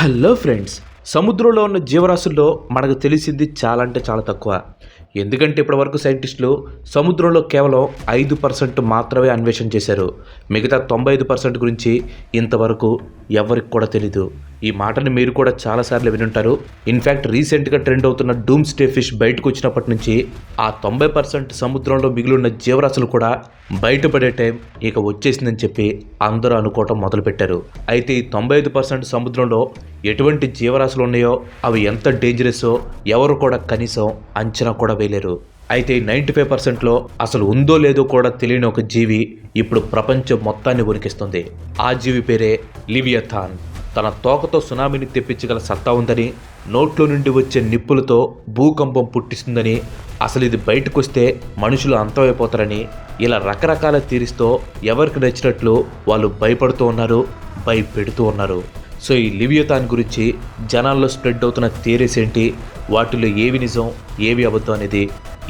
Hello friends సముద్రంలో ఉన్న జీవరాశుల్లో మనకు తెలిసింది చాలా అంటే చాలా తక్కువ. ఎందుకంటే ఇప్పటివరకు సైంటిస్టులు సముద్రంలో కేవలం ఐదు పర్సెంట్ మాత్రమే అన్వేషణ చేశారు. మిగతా తొంభై ఐదు పర్సెంట్ గురించి ఇంతవరకు ఎవరికి కూడా తెలీదు. ఈ మాటని మీరు కూడా చాలాసార్లు వినుంటారు. ఇన్ఫ్యాక్ట్ రీసెంట్గా ట్రెండ్ అవుతున్న డూమ్ స్టే ఫిష్ బయటకు వచ్చినప్పటి నుంచి ఆ తొంభై పర్సెంట్ సముద్రంలో మిగిలిన జీవరాశులు కూడా బయటపడే టైం ఇక వచ్చేసిందని చెప్పి అందరూ అనుకోవటం మొదలుపెట్టారు. అయితే ఈ తొంభై ఐదు పర్సెంట్ సముద్రంలో ఎటువంటి జీవరాశులు ఉన్నాయో అవి ఎంత డేంజరస్సో ఎవరు కూడా కనీసం అంచనా కూడా వేయలేరు అయితే నైంటీ ఫైవ్ పర్సెంట్లో అసలు ఉందో లేదో కూడా తెలియని ఒక జీవి ఇప్పుడు ప్రపంచం మొత్తాన్ని వణికిస్తుంది ఆ జీవి పేరే లివియథాన్. తన తోకతో సునామీని తెప్పించగల సత్తా ఉందని నోట్లో నుండి వచ్చే నిప్పులతో భూకంపం పుట్టిస్తుందని అసలు ఇది బయటకు వస్తే మనుషులు అంతమైపోతారని ఇలా రకరకాల తీరిస్తో ఎవరికి నచ్చినట్లు వాళ్ళు భయపడుతూ ఉన్నారు భయపెడుతూ ఉన్నారు. సో ఈ లివియోతాన్ గురించి జనాల్లో స్ప్రెడ్ అవుతున్న థియరీస్ ఏంటి? వాటిలో ఏవి నిజం ఏవి అబద్ధం అనేది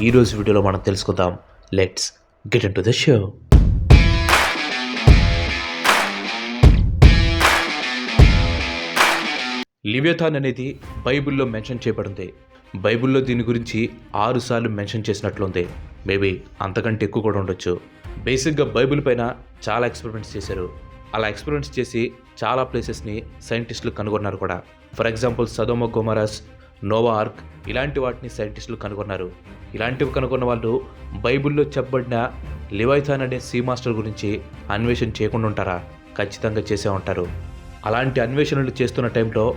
ఈరోజు వీడియోలో మనం తెలుసుకుందాం. Let's get into the show leviathan అనేది బైబిల్లో మెన్షన్ చేయబడింది. బైబిల్లో దీని గురించి ఆరు సార్లు మెన్షన్ చేసినట్లుంది. మేబీ అంతకంటే ఎక్కువ కూడా ఉండొచ్చు. బేసిక్గా బైబిల్ పైన చాలా ఎక్స్పెరిమెంట్స్ చేశారు. అలా ఎక్స్పెరిమెంట్స్ చేసి చాలా ప్లేసెస్ని సైంటిస్టులు కనుగొన్నారు కూడా. For example Sodom Gomorrah Noah ark ఇలాంటి వాటిని సైంటిస్టులు కనుగొన్నారు. ఇలాంటివి కనుగొన్న వాళ్ళు బైబిల్లో చెప్పబడిన లివైథాన్ అనే సీ మాస్టర్ గురించి అన్వేషణ చేయకుండా ఉంటారా? ఖచ్చితంగా చేసే ఉంటారు. అలాంటి అన్వేషణలు చేస్తున్న టైంలో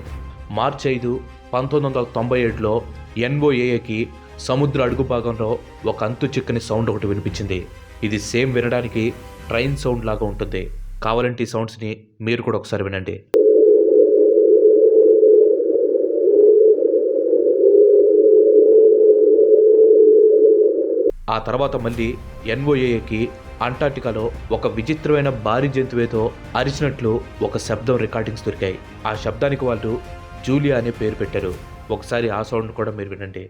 మార్చి ఐదు పంతొమ్మిది వందల తొంభై ఏడులో ఎన్ఓఏకి సముద్ర అడుగు భాగంలో ఒక అంతు చిక్కని సౌండ్ ఒకటి వినిపించింది. ఇది సేమ్ వినడానికి ట్రైన్ సౌండ్ లాగా ఉంటుంది. కావాలంటే ఈ సౌండ్స్ని మీరు కూడా ఒకసారి వినండి. ఆ తర్వాత మళ్ళీ ఎన్ఓఏకి అంటార్టికాలో ఒక విచిత్రమైన భారీ జంతువేతో అరిచినట్లు ఒక శబ్దం రికార్డింగ్స్ దొరికాయి. ఆ శబ్దానికి వాళ్ళు జూలియా అనే పేరు పెట్టారు. ఒకసారి ఆ సౌండ్ కూడా మీరు వినండి.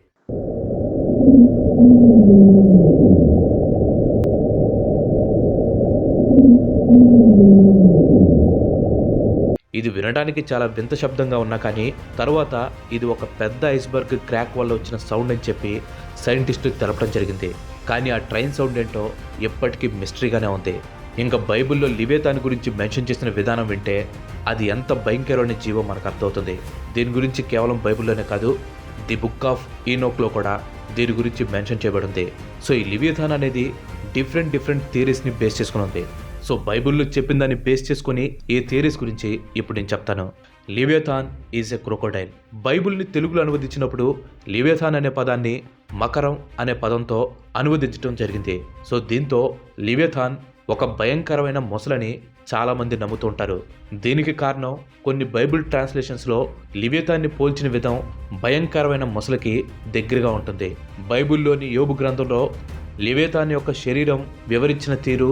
ఇది వినడానికి చాలా వింత శబ్దంగా ఉన్నా కానీ తర్వాత ఇది ఒక పెద్ద ఐస్బర్గ్ క్రాక్ వల్ల వచ్చిన సౌండ్ అని చెప్పి సైంటిస్టులు తెలపడం జరిగింది. కానీ ఆ ట్రైన్ సౌండ్ ఏంటో ఎప్పటికీ మిస్టరీగానే ఉంది. ఇంకా బైబిల్లో లివేతాన్ గురించి మెన్షన్ చేసిన విధానం వింటే అది ఎంత భయంకరమైన జీవో మనకు అర్థమవుతుంది. దీని గురించి కేవలం బైబిల్లోనే కాదు ది బుక్ ఆఫ్ ఈనోక్లో కూడా దీని గురించి మెన్షన్ చేయబడింది. సో ఈ లివియథాన్ అనేది డిఫరెంట్ డిఫరెంట్ థియరీస్ని బేస్ చేసుకుని ఉంది. సో బైబిల్లో చెప్పిన దాన్ని బేస్ చేసుకుని ఈ థియరీస్ గురించి ఇప్పుడు నేను చెప్తాను. Leviathan is a crocodile. బైబిల్ని తెలుగులో అనువదించినప్పుడు లివియథాన్ అనే పదాన్ని మకరం అనే పదంతో అనువదించడం జరిగింది. సో దీంతో లివియథాన్ ఒక భయంకరమైన మొసలని చాలామంది నమ్ముతూ ఉంటారు. దీనికి కారణం కొన్ని బైబిల్ ట్రాన్స్లేషన్స్లో లివియతాన్ని పోల్చిన విధం భయంకరమైన మొసలికి దగ్గరగా ఉంటుంది. బైబిల్లోని యోబు గ్రంథంలో లివేతాన్ యొక్క శరీరం వివరించిన తీరు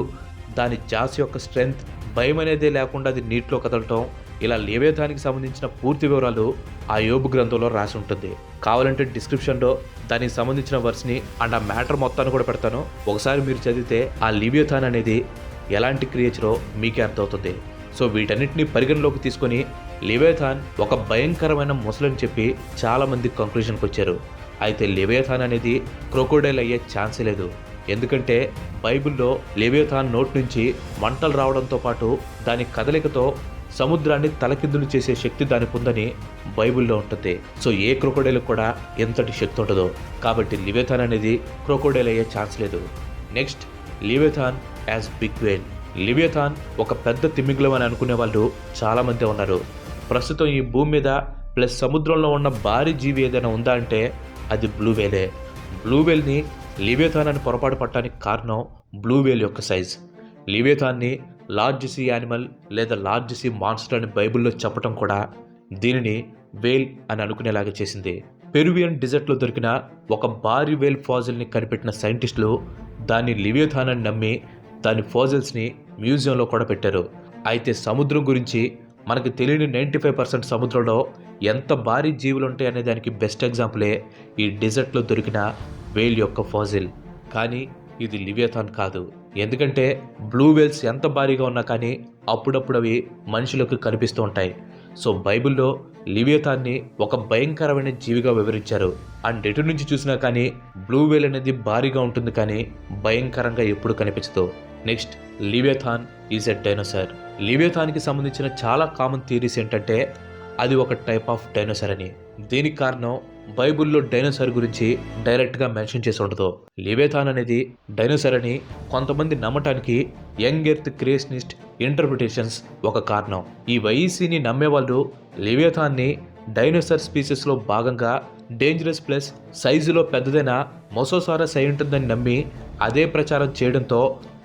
దాని జాస్ యొక్క స్ట్రెంగ్త్ భయం అనేదే లేకుండా అది నీటిలో కదలటం ఇలా లేవేదానికి సంబంధించిన పూర్తి వివరాలు ఆ యోబు గ్రంథంలో రాసి ఉంటుంది. కావాలంటే డిస్క్రిప్షన్లో దానికి సంబంధించిన వర్స్ని అండ్ ఆ మ్యాటర్ మొత్తాన్ని కూడా పెడతాను. ఒకసారి మీరు చదివితే ఆ లివియోథాన్ అనేది ఎలాంటి క్రియేచరో మీకే అర్థమవుతుంది. సో వీటన్నిటిని పరిగణలోకి తీసుకొని లివేథాన్ ఒక భయంకరమైన ముసలని చెప్పి చాలామంది కంక్లూషన్కి వచ్చారు అయితే లివేథాన్ అనేది క్రొకోడైల్ అయ్యే ఛాన్సే లేదు. ఎందుకంటే బైబిల్లో లివేథాన్ నోట్ నుంచి మంటలు రావడంతో పాటు దాని కదలికతో సముద్రాన్ని తలకిందులు చేసే శక్తి దానికి ఉందని బైబిల్లో ఉంటుంది. సో ఏ క్రొకోడైల్ కూడా ఎంతటి శక్తి ఉంటుందో. కాబట్టి లివేథాన్ అనేది క్రొకోడైల్ అయ్యే ఛాన్స్ లేదు. Next leviathan as big whale leviathan ఒక పెద్ద తిమ్మిగులం అని అనుకునే వాళ్ళు చాలామంది ఉన్నారు. ప్రస్తుతం ఈ భూమి మీద ప్లస్ సముద్రంలో ఉన్న భారీ జీవి ఏదైనా ఉందా అంటే అది బ్లూ వేలే. బ్లూ వేల్ని లివేథాన్ పొరపాటు పట్టడానికి కారణం బ్లూ వేల్ యొక్క సైజ్. లివేథాన్ని లార్జ్ సీ యానిమల్ లేదా లార్జ్ సీ మాన్స్టర్ అని బైబిల్లో చెప్పడం కూడా దీనిని వేల్ అని అనుకునేలాగా చేసింది. పెరువియన్ డిజర్ట్లో దొరికిన ఒక భారీ వేల్ ఫాజిల్ని కనిపెట్టిన సైంటిస్టులు దాన్ని లివేథాన్ అని నమ్మి దాని ఫాజిల్స్ని మ్యూజియంలో కూడా పెట్టారు. అయితే సముద్రం గురించి మనకు తెలియని నైంటీ ఫైవ్ పర్సెంట్ సముద్రంలో ఎంత భారీ జీవులు ఉంటాయనే దానికి బెస్ట్ ఎగ్జాంపులే ఈ డిజర్ట్లో దొరికిన వేల్ యొక్క ఫాజిల్. కానీ ఇది లివియథాన్ కాదు. ఎందుకంటే బ్లూ వేల్స్ ఎంత భారీగా ఉన్నా కానీ అప్పుడప్పుడు అవి మనుషులకు కనిపిస్తూ ఉంటాయి. సో బైబిల్లో లివియథాన్ని ఒక భయంకరమైన జీవిగా వివరించారు. అండ్ ఎటు నుంచి చూసినా కానీ బ్లూ వేల్ అనేది భారీగా ఉంటుంది కానీ భయంకరంగా ఎప్పుడు కనిపించదు. Next leviathan is a dinosaur. లివియథాన్కి సంబంధించిన చాలా కామన్ థియరీస్ ఏంటంటే అది ఒక టైప్ ఆఫ్ డైనోసార్ అని. దీనికి కారణం బైబిల్లో డైనోసార్ గురించి డైరెక్ట్గా మెన్షన్ చేసి ఉండదు. లివేథాన్ అనేది డైనోసార్ అని కొంతమంది నమ్మటానికి యంగ్ ఎర్త్ క్రియేషనిస్ట్ ఇంటర్ప్రిటేషన్స్ ఒక కారణం. ఈ వైసీని నమ్మేవాళ్ళు లివేథాన్ని డైనోసార్ స్పీసెస్లో భాగంగా డేంజరస్ ప్లస్ సైజులో పెద్దదైన మొసోసారస్ అయి ఉంటుందని నమ్మి అదే ప్రచారం చేయడంతో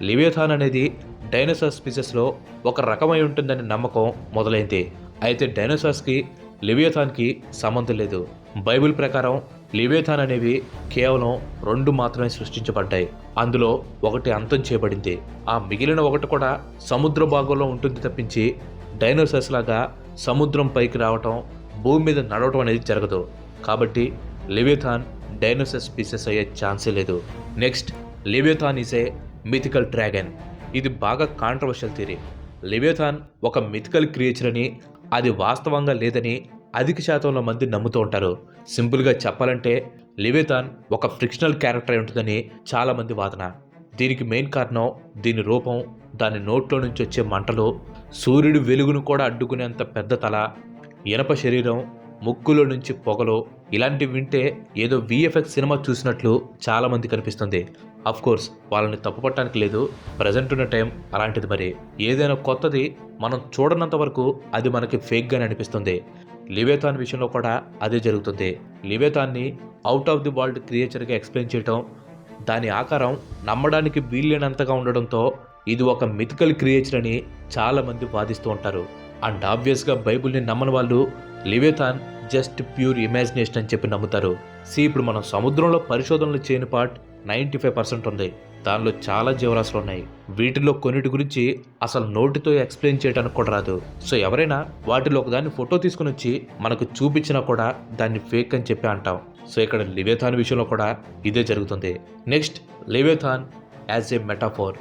లివేథాన్ అనేది డైనోసార్ స్పీసెస్లో ఒక రకమై ఉంటుందని నమ్మకం మొదలైంది. అయితే డైనోసార్స్కి లివియథాన్కి సంబంధం లేదు. బైబిల్ ప్రకారం లివియథాన్ అనేవి కేవలం రెండు మాత్రమే సృష్టించబడ్డాయి. అందులో ఒకటి అంతం చేయబడింది. ఆ మిగిలిన ఒకటి కూడా సముద్ర భాగంలో ఉంటుంది తప్పించి డైనోసర్స్ లాగా సముద్రం పైకి రావటం భూమి మీద నడవటం అనేది జరగదు. కాబట్టి లివియథాన్ డైనోసర్ స్పీసెస్ అయ్యే ఛాన్సే లేదు. Next leviathan is a mythical dragon ఇది బాగా కాంట్రవర్షియల్ థిరీ లివియథాన్ ఒక మిథికల్ క్రియేచర్ అని అది వాస్తవంగా లేదని అధిక శాతంలో మంది నమ్ముతూ ఉంటారు. సింపుల్గా చెప్పాలంటే లివేతాన్ ఒక ఫ్రిక్షనల్ క్యారెక్టర్ ఉంటుందని చాలామంది వాదన. దీనికి మెయిన్ కారణం దీని రూపం దాని నోట్లో నుంచి వచ్చే మంటలు సూర్యుడి వెలుగును కూడా అడ్డుకునేంత పెద్ద తల ఇనప శరీరం ముక్కులో నుంచి పొగలు ఇలాంటివి వింటే ఏదో విఎఫ్ఎక్స్ సినిమా చూసినట్లు చాలామంది కనిపిస్తుంది అఫ్ కోర్స్ వాళ్ళని తప్పుపట్టడానికి లేదు. ప్రజెంట్ ఉన్న టైం అలాంటిది మరి. ఏదైనా కొత్తది మనం చూడనంత వరకు అది మనకి ఫేక్గానే అనిపిస్తుంది. లివేతాన్ విషయంలో కూడా అదే జరుగుతుంది. లివేతాన్ని అవుట్ ఆఫ్ ది వరల్డ్ క్రియేచర్గా ఎక్స్ప్లెయిన్ చేయటం దాని ఆకారం నమ్మడానికి వీల్లేనంతగా ఉండడంతో ఇది ఒక మిథికల్ క్రియేచర్ అని చాలామంది వాదిస్తూ ఉంటారు. అండ్ ఆబ్వియస్గా బైబిల్ని నమ్మని వాళ్ళు లివేథాన్ జస్ట్ ప్యూర్ ఇమాజినేషన్ అని చెప్పి నమ్ముతారు. సి ఇప్పుడు మనం సముద్రంలో పరిశోధనలు చేయని పార్ట్ నైంటీ ఫైవ్ పర్సెంట్ ఉంది. దానిలో చాలా జీవరాశులు ఉన్నాయి. వీటిలో కొన్నిటి గురించి అసలు నోటితో ఎక్స్ప్లెయిన్ చేయడానికి కూడా రాదు. సో ఎవరైనా వాటిలో ఒకదాన్ని ఫోటో తీసుకుని వచ్చి మనకు చూపించినా కూడా దాన్ని ఫేక్ అని చెప్పి అంటాం. సో ఇక్కడ లివేథాన్ విషయంలో కూడా ఇదే జరుగుతుంది. Next leviathan as a metaphor.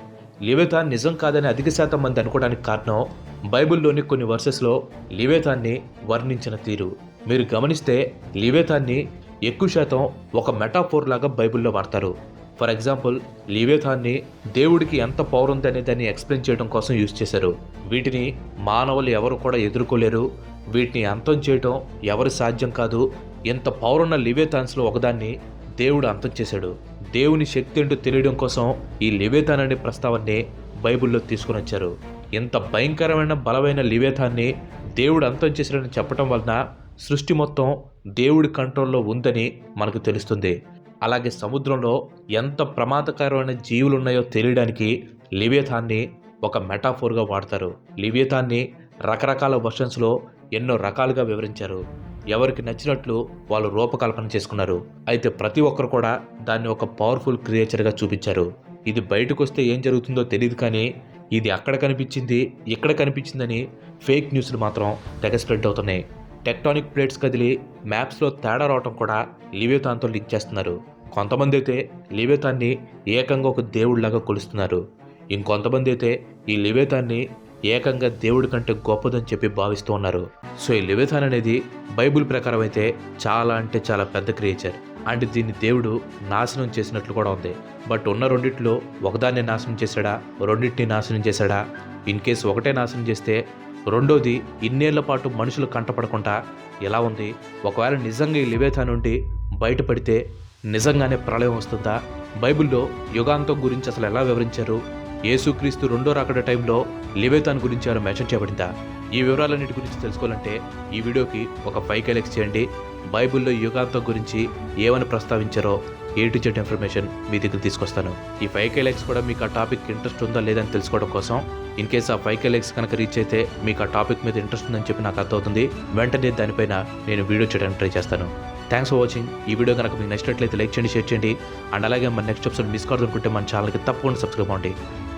Leviathan నిజం కాదని అధిక శాతం మంది అనుకోవడానికి కారణం బైబిల్లోని కొన్ని వర్సెస్లో లివేథాన్ని వర్ణించిన తీరు. మీరు గమనిస్తే లివేథాన్ని ఎక్కువ శాతం ఒక మెటాఫోర్ లాగా బైబిల్లో వాడతారు. ఫర్ ఎగ్జాంపుల్ లివేథాన్ని దేవుడికి ఎంత పవర్ ఉందనే దాన్ని ఎక్స్ప్లెయిన్ చేయడం కోసం యూజ్ చేశారు. వీటిని మానవులు ఎవరు కూడా ఎదుర్కోలేరు. వీటిని అంతం చేయడం ఎవరి సాధ్యం కాదు. ఎంత పవర్ ఉన్న లివేథాన్స్లో ఒకదాన్ని దేవుడు అంతం చేశాడు. దేవుని శక్తి ఏంటో తెలియడం కోసం ఈ లివేథాన్ అనే ప్రస్తావనని బైబిల్లో తీసుకుని వచ్చారు. ఇంత భయంకరమైన బలమైన లివేథాన్ని దేవుడు అంతం చేశాడని చెప్పడం వలన సృష్టి మొత్తం దేవుడి కంట్రోల్లో ఉందని మనకు తెలుస్తుంది. అలాగే సముద్రంలో ఎంత ప్రమాదకరమైన జీవులు ఉన్నాయో తెలియడానికి లివేథాన్ని ఒక మెటాఫోర్గా వాడతారు. లివేథాన్ని రకరకాల వర్షన్స్లో ఎన్నో రకాలుగా వివరించారు. ఎవరికి నచ్చినట్లు వాళ్ళు రూపకల్పన చేసుకున్నారు. అయితే ప్రతి ఒక్కరు కూడా దాన్ని ఒక పవర్ఫుల్ క్రియేచర్గా చూపించారు. ఇది బయటకు వస్తే ఏం జరుగుతుందో తెలియదు కానీ ఇది అక్కడ కనిపించింది ఇక్కడ కనిపించిందని ఫేక్ న్యూస్లు మాత్రం తెగ స్ప్రెడ్ అవుతున్నాయి. టెక్టానిక్ ప్లేట్స్ కదిలి మ్యాప్స్లో తేడా రావటం కూడా లివేతాన్తో లింక్ చేస్తున్నారు. కొంతమంది అయితే లివేతాన్ని ఏకంగా ఒక దేవుడిలాగా కొలుస్తున్నారు. ఇంకొంతమంది అయితే ఈ లివేతాన్ని ఏకంగా దేవుడి కంటే గొప్పదని చెప్పి భావిస్తూ ఉన్నారు. సో ఈ లివేతాన్ అనేది బైబిల్ ప్రకారం అయితే చాలా అంటే చాలా పెద్ద క్రియేచర్. అంటే దీన్ని దేవుడు నాశనం చేసినట్లు కూడా ఉంది. బట్ ఉన్న రెండిట్లో ఒకదాన్ని నాశనం చేశాడా? రెండింటిని నాశనం చేశాడా? ఇన్ కేస్ ఒకటే నాశనం చేస్తే రెండోది ఇన్నేళ్ళ పాటు మనుషులు కంటపడకుండా ఎలా ఉంది? ఒకవేళ నిజంగా ఈ లివేథా నుండి బయటపడితే నిజంగానే ప్రళయం వస్తుందా? బైబిల్లో యుగాంతం గురించి అసలు ఎలా వివరించారు? యేసుక్రీస్తు రెండో రాకడ టైంలో లివేతాన్ గురించి ఏమైనా మెన్షన్ చేయబడిందా? ఈ వివరాలన్నిటి గురించి తెలుసుకోవాలంటే ఈ వీడియోకి ఒక పైకి కలెక్ట్ చేయండి. బైబిల్లో యుగాంతం గురించి ఏమని ప్రస్తావించారో ఏ టు జెడ్ ఇన్ఫర్మేషన్ మీ దగ్గర తీసుకొస్తాను. ఈ ఫైవ్ కే లైక్స్ కూడా మీకు ఆ టాపిక్ ఇంట్రెస్ట్ ఉందా లేదని తెలుసుకోవడం కోసం ఇన్ కేస్ ఆ ఫైవ్ కే లైక్స్ కనుక రీచ్ అయితే మీకు ఆ టాపిక్ మీద ఇంట్రెస్ట్ ఉందని చెప్పి నాకు అర్థమవుతుంది. వెంటనే దానిపైన నేను వీడియో చేయడానికి ట్రై చేస్తాను. థ్యాంక్స్ ఫర్ వాచింగ్ ఈ వీడియో కనుక మీకు నచ్చినట్లయితే లైక్ చేయండి షేర్ చేయండి. అండ్ అలాగే మన నెక్స్ట్ ఎపిసోడ్ మిస్ కావాలనుకుంటే మన ఛానల్కి తప్పకుండా సబ్స్క్రైబ్ అవ్వండి.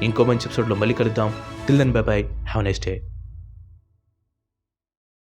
ఇంకో మంచి ఎపిసోడ్లో మళ్ళీ కలుద్దాం. Till then bye bye have next day